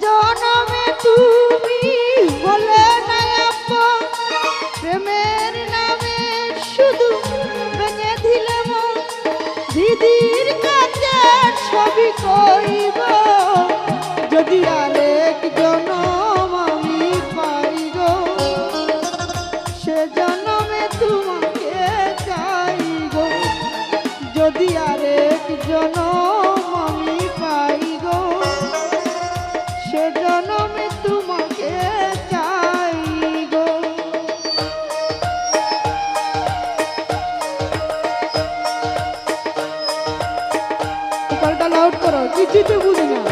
জনমে তুমি বলে নাগাপ্পা প্রেমের নামে শুধু ভেঙে দিলাম দিদির কাছে সবই কইব, যদি আলো কিছুই তো বুঝি না